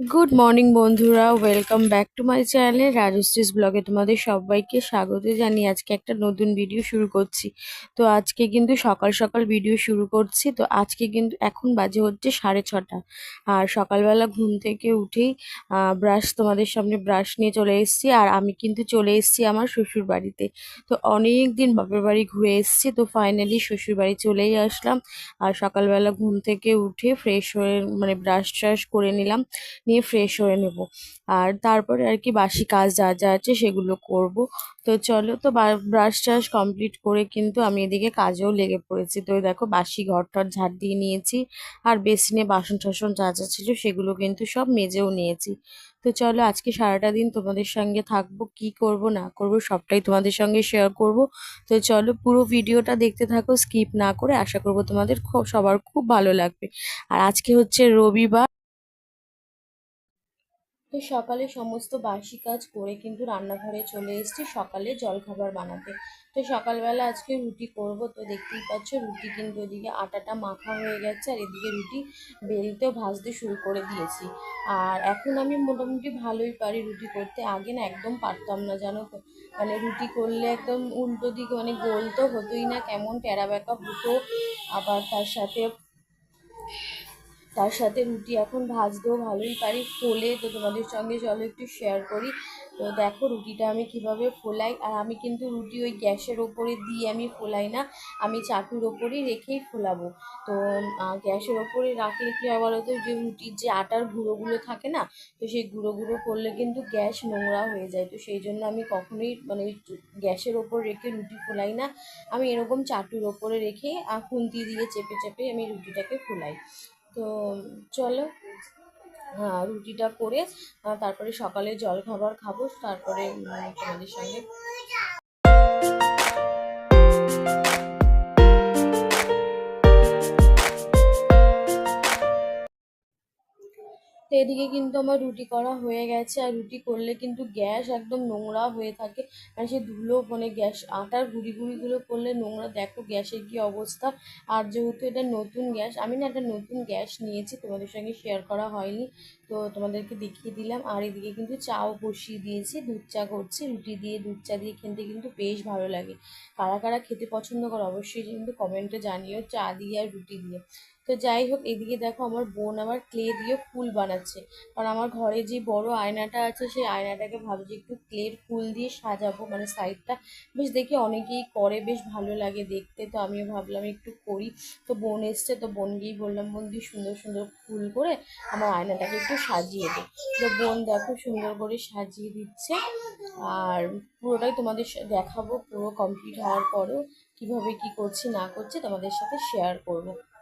Good morning বন্ধুরা। Welcome back to my channel Rajshree's ব্লগে তোমাদের সবাইকে স্বাগত জানিয়ে আজকে একটা নতুন ভিডিও শুরু করছি। তো আজকে কিন্তু সকাল সকাল ভিডিও শুরু করছি। তো আজকে কিন্তু এখন বাজে হচ্ছে সাড়ে ছটা। আর সকালবেলা ঘুম থেকে উঠেই ব্রাশ তোমাদের সামনে ব্রাশ নিয়ে চলে এসেছি। আর আমি কিন্তু চলে এসেছি আমার শ্বশুর বাড়িতে। তো অনেক দিন বাপের বাড়ি ঘুরে এসেছি। তো ফাইনালি শ্বশুর বাড়ি চলেই আসলাম। আর সকালবেলা ঘুম থেকে উঠে ফ্রেশ হয়ে মানে ব্রাশ ট্রাশ করে নিলাম। নিয়ে ফ্রেশ হয়ে নেব। আর তারপরে আর কি বাসি কাজ যা যা আছে সেগুলো করব। তো চলো তো ব্রাশ ট্রাশ কমপ্লিট করে কিন্তু আমি এদিকে কাজেও লেগে পড়েছি। তো দেখো বাসি ঘর টর ঝাড় দিয়ে নিয়েছি। আর বেসিনে বাসন টাসন যা যা ছিল সেগুলো কিন্তু সব মেজেও নিয়েছি। তো চলো আজকে সারাটা দিন তোমাদের সঙ্গে থাকব, কি করব, না করব সবটাই তোমাদের সঙ্গে শেয়ার করব। তো চলো পুরো ভিডিওটা দেখতে থাকো স্কিপ না করে আশা করব তোমাদের খুব, সবার খুব ভালো লাগবে। আর আজকে হচ্ছে রবিবার। তো সকালে সমস্ত বাসি কাজ করে কিন্তু রান্নাঘরে চলে এসেছি সকালে জলখাবার বানাতে। তো সকালবেলা আজকে রুটি করব, তো দেখতেই পাচ্ছ রুটি কিন্তু ওদিকে আটাটা মাখা হয়ে গেছে আর এদিকে রুটি বেলতেও ভাজতে শুরু করে দিয়েছি। আর এখন আমি মোটামুটি ভালোই পারি রুটি করতে, আগে না একদম পারতাম না, জানো তো? মানে রুটি করলে একদম উল্টো দিকে মানে গোল তো হতোই না, কেমন টেরা ব্যাকা হতো, আবার তার সাথে তার সাথে রুটি এখন ভাজতেও ভালোই পারি, ফোলে তো তোমাদের সঙ্গে চলো একটু শেয়ার করি। তো দেখো রুটিটা আমি কীভাবে ফোলাই, আর আমি কিন্তু রুটি ওই গ্যাসের ওপরে দিয়ে আমি ফোলাই না, আমি চাটুর ওপরেই রেখেই ফোলাবো। তো গ্যাসের ওপরে রাখলে কী হয় বলতো, যে রুটির যে আটার গুঁড়োগুলো থাকে না, তো সেই গুঁড়ো গুঁড়ো করলে কিন্তু গ্যাস নোংরা হয়ে যায়। তো সেই জন্য আমি কখনোই মানে গ্যাসের ওপর রেখে রুটি ফোলাই না, আমি এরকম চাটুর ওপরে রেখে খুন্তি দিয়ে চেপে চেপে আমি রুটিটাকে ফোলাই। তো চলো হ্যাঁ রুটিটা করে তারপরে সকালে জল খাবার খাব তারপরে তোমাদের সঙ্গে তো এদিকে কিন্তু আমার রুটি করা হয়ে গেছে, আর রুটি করলে কিন্তু গ্যাস একদম নোংরা হয়ে থাকে। আর সে ধুলো মানে গ্যাস, আটার গুঁড়ি গুঁড়িগুলো করলে নোংরা। দেখো গ্যাসের কী অবস্থা। আর যেহেতু এটা নতুন গ্যাস, আমি না একটা নতুন গ্যাস নিয়েছি, তোমাদের সঙ্গে শেয়ার করা হয়নি। তো তোমাদেরকে দেখিয়ে দিলাম। আর এদিকে কিন্তু চাও বসিয়ে দিয়েছি, দুধ চা করছি। রুটি দিয়ে, দুধ চা দিয়ে খেতে কিন্তু বেশ ভালো লাগে। কারা কারা খেতে পছন্দ করে, অবশ্যই কিন্তু কমেন্টে জানিও, চা দিয়ে আর রুটি দিয়ে। তো যাই হোক, এদিকে দেখো আমার বোন আবার ক্লে দিয়ে ফুল বানাচ্ছে। কারণ আমার ঘরে যে বড় আয়নাটা আছে, সেই আয়নাটাকে ভাবছি একটু ক্লের ফুল দিয়ে সাজাবো। মানে সাইডটা বেশ দেখি অনেকেই করে, বেশ ভালো লাগে দেখতে। তো আমিও ভাবলাম একটু করি। তো বোন এসছে, তো বোনকেই বললাম, বোন দিয়ে সুন্দর সুন্দর ফুল করে আমার আয়নাটাকে একটু সাজিয়ে দে। তো বোন দেখো সুন্দর করে সাজিয়ে দিচ্ছে। আর পুরোটাই তোমাদের দেখাবো। পুরো কমপ্লিট হওয়ার পরেও কীভাবে কি করছি, না করছি তোমাদের সাথে শেয়ার করব।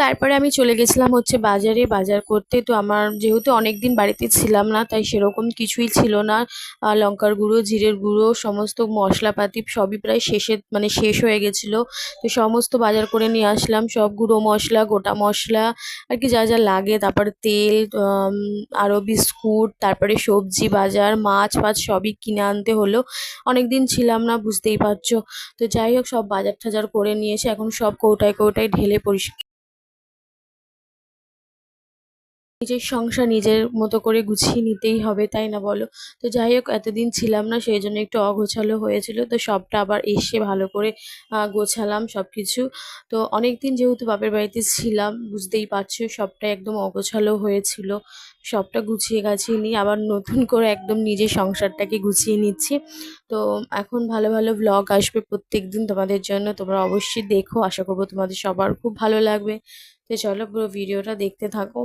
তারপরে আমি চলে গেছিলাম হচ্ছে বাজারে, বাজার করতে। তো আমার যেহেতু অনেক দিন বাড়িতে ছিলাম না, তাই সেরকম কিছুই ছিল না। লঙ্কার গুঁড়ো, জিরের গুঁড়ো, সমস্ত মশলাপাতি সবই প্রায় শেষে মানে শেষ হয়ে গেছিল। তো সমস্ত বাজার করে নিয়ে আসলাম। সব গুঁড়ো মশলা, গোটা মশলা, আর কি যা যা লাগে। তারপরে তেল আরও বিস্কুট, তারপরে সবজি বাজার, মাছ ফাছ সবই কিনে আনতে হলো। অনেক দিন ছিলাম না, বুঝতেই পারছ। তো যাই হোক, সব বাজার টাজার করে নিয়েছে এখন সব কৌটায় কৌটায় ঢেলে পরিষ্কার নিজের সংসার নিজের মতো করে গুছিয়ে নিতেই হবে, তাই না বলো? তো যাই হোক, এতদিন ছিলাম না, সেই জন্য একটু অগোছালো হয়েছিল, তো সবটা আবার এসে ভালো করে গোছালাম সব কিছু তো অনেক দিন যেহেতু বাপের বাড়িতে ছিলাম, বুঝতেই পারছ, সবটা একদম অগোছালো হয়েছিল, সবটা গুছিয়ে গাছিয়ে নিয়ে আবার নতুন করে একদম নিজের সংসারটাকে গুছিয়ে নিচ্ছি। তো এখন ভালো ভালো ব্লগ আসবে প্রত্যেক দিন তোমাদের জন্য, তোমরা অবশ্যই দেখো, আশা করব তোমাদের সবার খুব ভালো লাগবে। তো চলো পুরো ভিডিওটা দেখতে থাকো।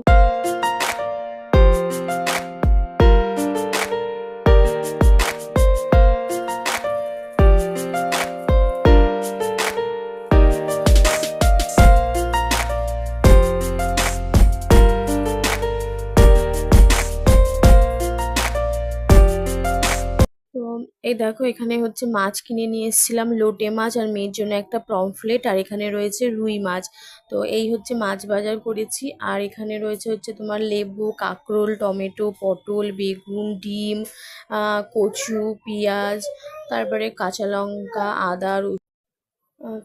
এই দেখো, এখানে হচ্ছে মাছ কিনে নিয়ে এসেছিলাম, লোটে মাছ আর মেয়ের জন্য একটা পমফ্লেট, আর এখানে রয়েছে রুই মাছ। তো এই হচ্ছে মাছ বাজার করেছি, আর এখানে রয়েছে হচ্ছে তোমার লেবু, কাঁকরোল, টমেটো, পটল, বেগুন, ডিম কচু, পেঁয়াজ, তারপরে কাঁচা লঙ্কা, আদা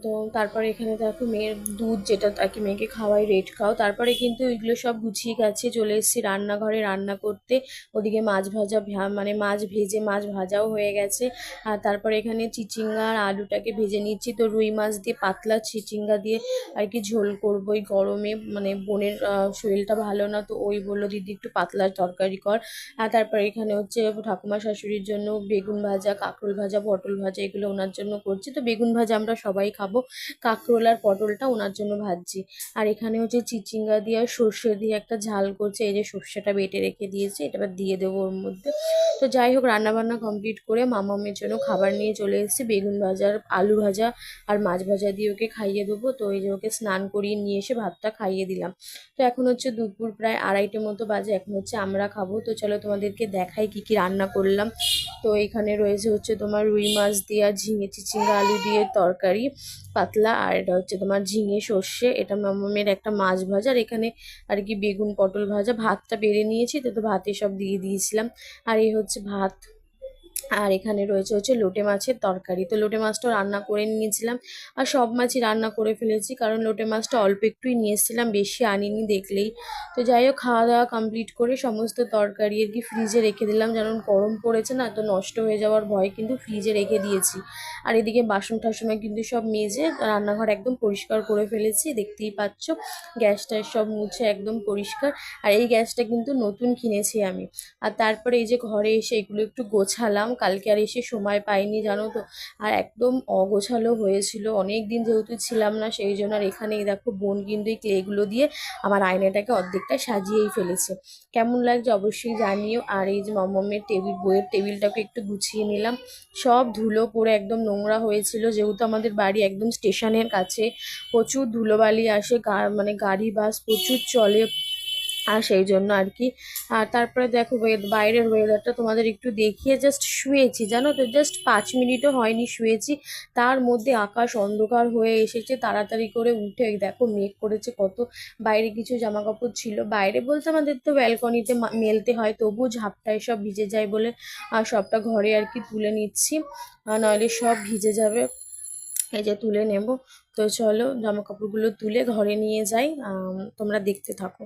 তো তারপরে এখানে দেখো মেয়ের দুধ যেটা আর কি মেয়েকে খাওয়াই রেড খাও তারপরে কিন্তু ওইগুলো সব গুছিয়ে গেছে, চলে এসেছি রান্নাঘরে রান্না করতে। ওদিকে মাছ ভাজা মানে মাছ ভেজে মাছ ভাজাও হয়ে গেছে। আর তারপরে এখানে চিচিঙ্গা আর আলুটাকে ভেজে নিচ্ছি। তো রুই মাছ দিয়ে, পাতলা চিচিঙ্গা দিয়ে আর কি ঝোল করব। ওই গরমে মানে বোনের শরীরটা ভালো না, তো ওই বলল, দিদি, একটু পাতলা তরকারি কর। আর তারপরে এখানে হচ্ছে ঠাকুমা শাশুড়ির জন্য বেগুন ভাজা, কাঁকরোল ভাজা, পটল ভাজা, এগুলো ওনার জন্য করছি। তো বেগুন ভাজা আমরা সবাই খাব। কাঁকরোল আর পটলটা ওনার জন্য ভাজছি। আর এখানে হচ্ছে চিচিঙ্গা দিয়ে আর সর্ষে দিয়ে একটা ঝাল করছে। এই যে সর্ষেটা বেটে রেখে দিয়েছে, এটা এবার দিয়ে দেবো ওর মধ্যে। তো যাই হোক, রান্নাবান্না কমপ্লিট করে মামামের জন্য খাবার নিয়ে চলে এসেছি। বেগুন ভাজা আলু ভাজা আর মাছ ভাজা দিয়ে ওকে খাইয়ে দেবো। তো এই যে ওকে স্নান করিয়ে নিয়ে এসে ভাতটা খাইয়ে দিলাম। তো এখন হচ্ছে দুপুর প্রায় আড়াইটে মতো বাজে, এখন হচ্ছে আমরা খাব। তো চলো তোমাদেরকে দেখাই কি কি রান্না করলাম। তো এখানে রয়েছে হচ্ছে তোমার রুই মাছ দিয়ে ঝিঙে, চিচিঙ্গা, আলু দিয়ে তরকারি। পাতলা, আর এটা হচ্ছে তোমার ঝিঙে সর্ষে, এটা মামামের একটা মাছ ভাজা, আর এখানে আর কি বেগুন পটল ভাজা, ভাতটা বেড়ে নিয়েছি, তো তো ভাতে সব দিয়ে দিয়েছিলাম। আর এই হচ্ছে ভাত। আর এখানে রয়েছে হচ্ছে লোটে মাছের তরকারি। তো লোটে মাছটা রান্না করে নিয়েছিলাম আর সব মাছই রান্না করে ফেলেছি কারণ লোটে মাছটা অল্প একটুই নিয়ে এসেছিলাম বেশি আনিনি দেখলেই। তো যাই হোক খাওয়া দাওয়া কমপ্লিট করে সমস্ত তরকারি আর কি ফ্রিজে রেখে দিলাম। যেমন গরম পড়েছে না, তো নষ্ট হয়ে যাওয়ার ভয় কিন্তু ফ্রিজে রেখে দিয়েছি। আর এদিকে বাসন টাসনে কিন্তু সব মেজে রান্নাঘর একদম পরিষ্কার করে ফেলেছি। দেখতেই পাচ্ছ, গ্যাসটা সব মুছে একদম পরিষ্কার। আর এই গ্যাসটা কিন্তু নতুন কিনেছি আমি। আর তারপরে এই যে ঘরে এসে এগুলো একটু গোছালাম। কালকে আর এসে সময় পাইনি, জানো তো? আর একদম অগোছালো হয়েছিল। অনেক দিন যেহেতু ছিলাম না, সেই জন্য আর এখানে দেখো বোন কিন্তু এই ক্লেগুলো দিয়ে আমার আয়নাটাকে অর্ধেকটা সাজিয়েই ফেলেছে। কেমন লাগছে অবশ্যই জানিও। আর এই যে মমমের টেবিল, বইয়ের টেবিলটাকে একটু গুছিয়ে নিলাম। সব ধুলো পড়ে একদম নোংরা হয়েছিল। যেহেতু আমাদের বাড়ি একদম স্টেশনের কাছে, প্রচুর ধুলোবালি আসে মানে গাড়ি, বাস প্রচুর চলে। আর সেই জন্য আর কি। আর তারপরে দেখো বাইরের ওয়েদারটা তোমাদের একটু দেখিয়ে জাস্ট শুয়েছি, জানো তো? জাস্ট পাঁচ মিনিটও হয়নি শুয়েছি। তার মধ্যে আকাশ অন্ধকার হয়ে এসেছে, তাড়াতাড়ি করে উঠে দেখো মেঘ করেছে কত। বাইরে কিছু জামা কাপড় ছিল, বাইরে বলতে আমাদের তো ব্যালকনিতে মেলতে হয়, তবুও ঝাপটায় সব ভিজে যায় বলে আর সবটা ঘরে আর কি তুলে নিচ্ছি। নইলে সব ভিজে যাবে। এই যে তুলে নেব। তো চলো জামা কাপড়গুলো তুলে ঘরে নিয়ে যাই। তোমরা দেখতে থাকো।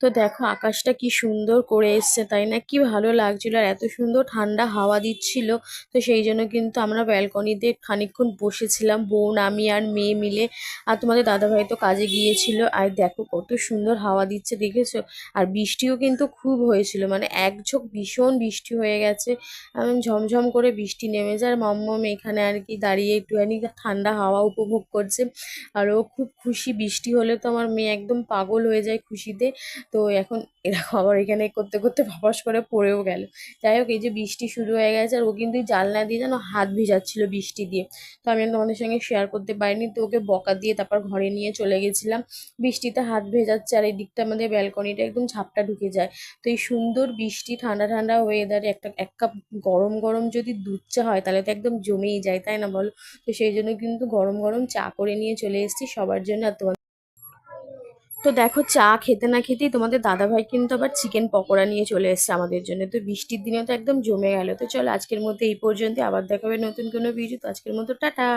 তো দেখো আকাশটা কি সুন্দর করে এসছে, তাই না? কি ভালো লাগছিল আর এত সুন্দর ঠান্ডা হাওয়া দিচ্ছিল। তো সেই জন্য কিন্তু আমরা ব্যালকনিতে খানিকক্ষণ বসেছিলাম, বোন, আমি আর মেয়ে মিলে। আর তোমাদের দাদাভাই তো কাজে গিয়েছিল। আর দেখো কত সুন্দর হাওয়া দিচ্ছে, দেখেছ? আর বৃষ্টিও কিন্তু খুব হয়েছিল মানে এক ঝোঁক ভীষণ বৃষ্টি হয়ে গেছে। ঝমঝম করে বৃষ্টি নেমে যায় আর মম্মম এখানে আর কি দাঁড়িয়ে একটুখানি ঠান্ডা হাওয়া উপভোগ করছে। আর ও খুব খুশি, বৃষ্টি হলে তো আমার মেয়ে একদম পাগল হয়ে যায় খুশিতে। তো এখন এরকম আবার এখানে করতে করতে ফপাস করে পড়েও গেল। যাই হোক, এই যে বৃষ্টি শুরু হয়ে গেছে আর ও কিন্তু জানলা দিয়ে যেন হাত ভিজাচ্ছিল বৃষ্টি দিয়ে। তো আমি তোমাদের সঙ্গে শেয়ার করতে পারিনি, তো ওকে বকা দিয়ে তারপর ঘরে নিয়ে চলে গেছিলাম। বৃষ্টিতে হাত ভেজাচ্ছে আর এই দিকটা আমাদের ব্যালকনিটা একদম ঝাপটা ঢুকে যায়। তো এই সুন্দর বৃষ্টি, ঠান্ডা ঠান্ডা ওয়েদারে একটা, এক কাপ গরম গরম যদি দুধ চা হয়, তাহলে তো একদম জমেই যায়, তাই না বলো? তো সেই জন্য কিন্তু গরম গরম চা করে নিয়ে চলে এসেছি, সবার জন্য আর তোমার তো দেখো, চা খেতে না খেতেই তোমাদের দাদাভাই কিন্তু আবার চিকেন পকোড়া নিয়ে চলে এসছে আমাদের জন্য। তো বৃষ্টির দিনে তো একদম জমে গেল। তো চলো আজকের মধ্যে এই পর্যন্ত আবার দেখাবে নতুন কোনো ভিডিও তো আজকের মতো টাটা।